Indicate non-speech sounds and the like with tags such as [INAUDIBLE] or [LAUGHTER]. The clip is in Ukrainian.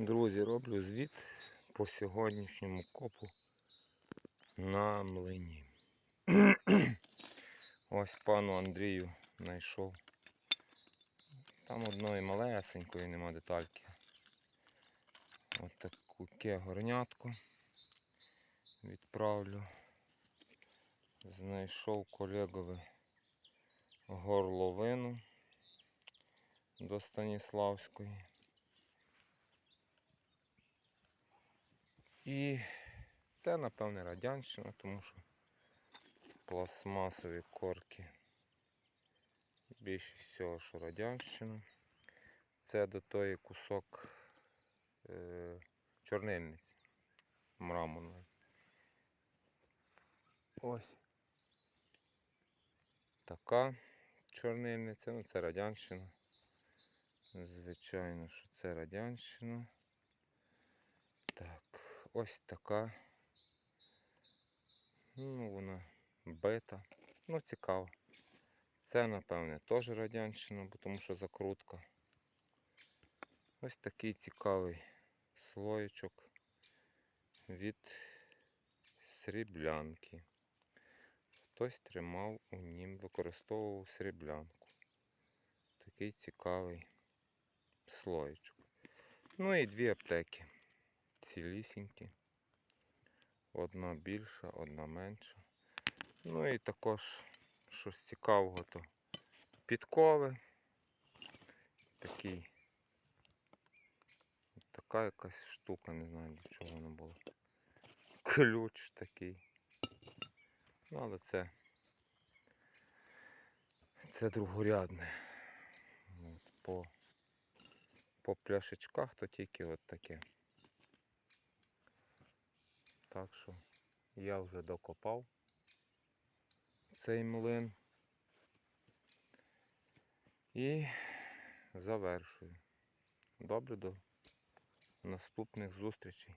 Друзі, роблю звіт по сьогоднішньому копу на млині. [CLEARS THROAT] Ось пану Андрію знайшов. Там одної малесенької нема детальки. Ось таке горнятко відправлю. Знайшов колегові горловину до Станіславської. І це, напевне, радянщина, тому що пластмасові корки. Більше всього, що радянщина. Це до тої кусок е, чорнильниці мраморної. Ось. Така чорнильниця, ну це радянщина. Звичайно, що це радянщина. Так, ось така. Ну, вона бита. Ну, цікаво. Це, напевне, теж радянщина, тому що закрутка. Ось такий цікавий слоєчок від сріблянки. Хтось тримав у нім, використовував сріблянку. Такий цікавий слоєчок. Ну і дві аптеки. Цілісінькі. Одна більша, одна менша. Ну і також щось цікавого то підкови. Такий. Така якась штука, не знаю для чого вона була. Ключ такий. Ну, але це. Це другорядне. От, по, по пляшечках то тільки от таке. Так що я вже докопав цей млин і завершую. Добре до наступних зустрічей.